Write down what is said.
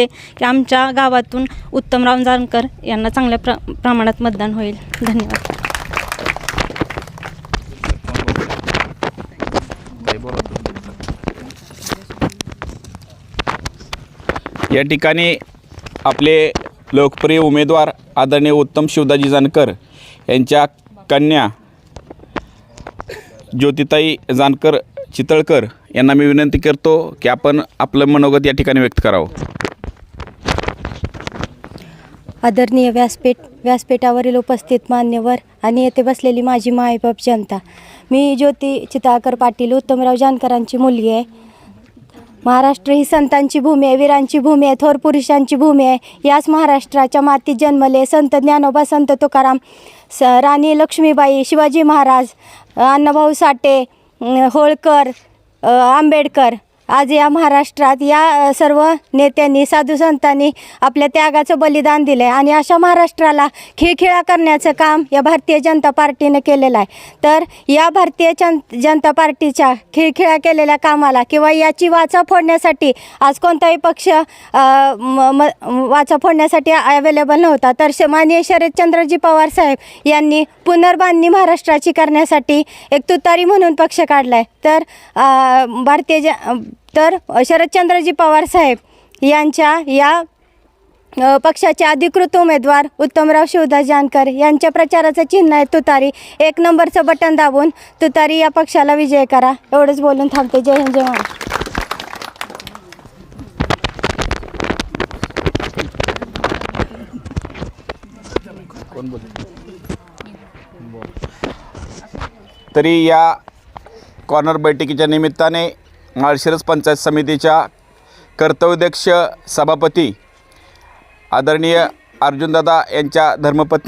वाटते की आमच्या गावातून उत्तमराव जानकर यांना चांगल्या प्र प्रमाणात मतदान होईल. धन्यवाद. या ठिकाणी आपले लोकप्रिय उमेदवार आदरणीय उत्तम शिवदाजी जानकर यांच्या कन्या ज्योतिताई जानकर चितळकर यांना मी विनंती करतो की आपण आपलं मनोगत या ठिकाणी व्यक्त करावं. आदरणीय व्यासपीठ व्यासपीठावरील उपस्थित मान्यवर आणि येथे बसलेली माझी मायबाप जनता. मी ज्योती चिताकर पाटील उत्तमराव जानकरांची मुलगी आहे. महाराष्ट्र ही संतांची भूमी आहे वीरांची भूमी आहे थोर पुरुषांची भूमी आहे. याच महाराष्ट्राच्या मातीत जन्मले संत ज्ञानोबा संत तुकाराम स राणी लक्ष्मीबाई शिवाजी महाराज अण्णाभाऊ साठे होळकर आंबेडकर आज या महाराष्ट्रात या सर्व नेत्यांनी साधू संतांनी आपल्या त्यागाचं बलिदान दिलं आहे आणि अशा महाराष्ट्राला खिळखिळा करण्याचं काम या भारतीय जनता पार्टीनं केलेलं आहे. तर या भारतीय जन जनता पार्टीच्या खिळखिळा केलेल्या कामाला किंवा याची वाचा फोडण्यासाठी आज कोणताही पक्ष म- म- वाचा फोडण्यासाठी अवेलेबल नव्हता. तर श माननीय शरदचंद्रजी पवार साहेब यांनी पुनर्बांधणी महाराष्ट्राची करण्यासाठी एक तुतारी म्हणून पक्ष काढला आहे तर भारतीय ज तर शरदचंद्रजी पवार साहेब यांच्या या पक्षाचे अधिकृत उमेदवार उत्तमराव शिवदास जानकर यांच्या प्रचाराचं चिन्ह आहे तुतारी. एक नंबरचं बटन दाबून तुतारी या पक्षाला विजय करा. एवढंच बोलून थांबते. जय हिंद जय महाराष्ट्र. तरी या कॉर्नर बैठकीच्या निमित्ताने माळशिरस पंचायत समितीच्या कर्तव्यध्यक्ष सभापती आदरणीय अर्जुनदादा यांच्या धर्मपत्नी